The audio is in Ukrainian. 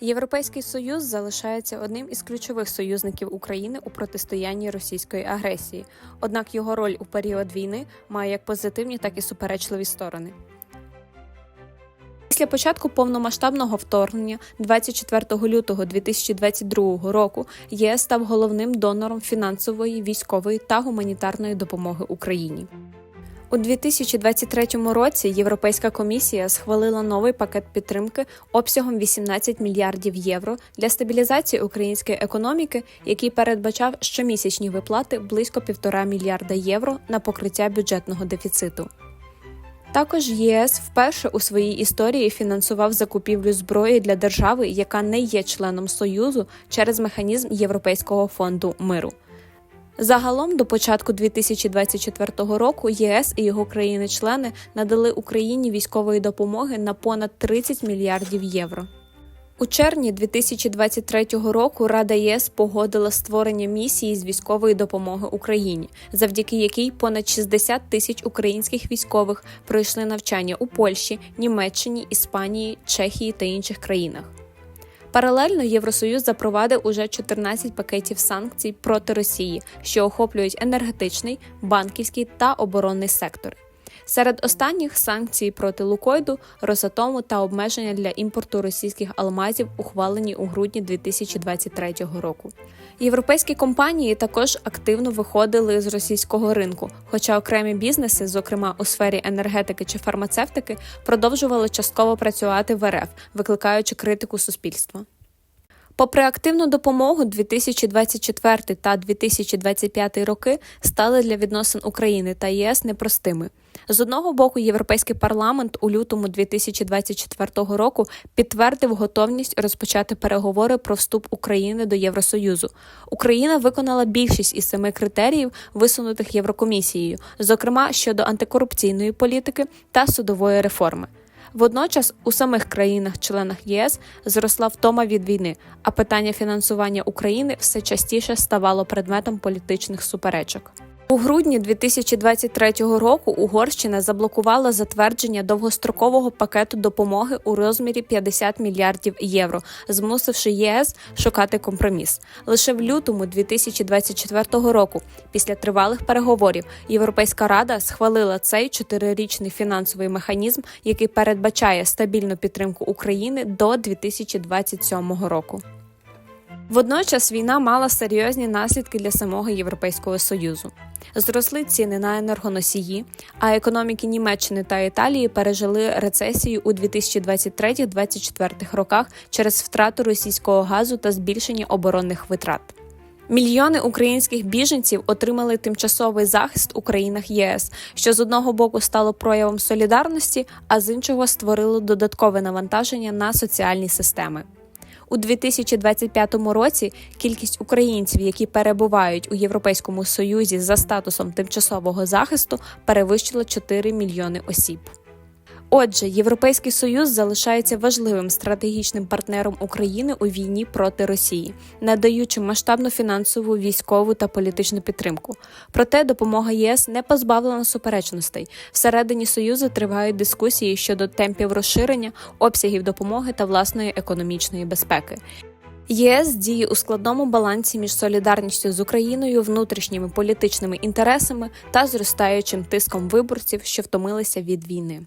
Європейський союз залишається одним із ключових союзників України у протистоянні російської агресії. Однак його роль у період війни має як позитивні, так і суперечливі сторони. Після початку повномасштабного вторгнення 24 лютого 2022 року ЄС став головним донором фінансової, військової та гуманітарної допомоги Україні. У 2023 році Європейська комісія схвалила новий пакет підтримки обсягом 18 мільярдів євро для стабілізації української економіки, який передбачав щомісячні виплати близько півтора мільярда євро на покриття бюджетного дефіциту. Також ЄС вперше у своїй історії фінансував закупівлю зброї для держави, яка не є членом Союзу через механізм Європейського фонду миру. Загалом до початку 2024 року ЄС і його країни-члени надали Україні військової допомоги на понад 30 мільярдів євро. У червні 2023 року Рада ЄС погодила створення місії з військової допомоги Україні, завдяки якій понад 60 тисяч українських військових пройшли навчання у Польщі, Німеччині, Іспанії, Чехії та інших країнах. Паралельно Євросоюз запровадив уже 14 пакетів санкцій проти Росії, що охоплюють енергетичний, банківський та оборонний сектори. Серед останніх санкції проти Лукойду, Росатому та обмеження для імпорту російських алмазів ухвалені у грудні 2023 року. Європейські компанії також активно виходили з російського ринку, хоча окремі бізнеси, зокрема у сфері енергетики чи фармацевтики, продовжували частково працювати в РФ, викликаючи критику суспільства. Попри активну допомогу 2024 та 2025 роки стали для відносин України та ЄС непростими. З одного боку, Європейський парламент у лютому 2024 року підтвердив готовність розпочати переговори про вступ України до Євросоюзу. Україна виконала більшість із семи критеріїв, висунутих Єврокомісією, зокрема щодо антикорупційної політики та судової реформи. Водночас у самих країнах-членах ЄС зросла втома від війни, а питання фінансування України все частіше ставало предметом політичних суперечок. У грудні 2023 року Угорщина заблокувала затвердження довгострокового пакету допомоги у розмірі 50 мільярдів євро, змусивши ЄС шукати компроміс. Лише в лютому 2024 року, після тривалих переговорів, Європейська рада схвалила цей чотирирічний фінансовий механізм, який передбачає стабільну підтримку України до 2027 року. Водночас війна мала серйозні наслідки для самого Європейського союзу. Зросли ціни на енергоносії, а економіки Німеччини та Італії пережили рецесію у 2023-2024 роках через втрату російського газу та збільшення оборонних витрат. Мільйони українських біженців отримали тимчасовий захист у країнах ЄС, що з одного боку стало проявом солідарності, а з іншого створило додаткове навантаження на соціальні системи. У 2025 році кількість українців, які перебувають у Європейському Союзі за статусом тимчасового захисту, перевищила 4 мільйони осіб. Отже, Європейський Союз залишається важливим стратегічним партнером України у війні проти Росії, надаючи масштабну фінансову, військову та політичну підтримку. Проте допомога ЄС не позбавлена суперечностей. Всередині Союзу тривають дискусії щодо темпів розширення, обсягів допомоги та власної економічної безпеки. ЄС діє у складному балансі між солідарністю з Україною, внутрішніми політичними інтересами та зростаючим тиском виборців, що втомилися від війни.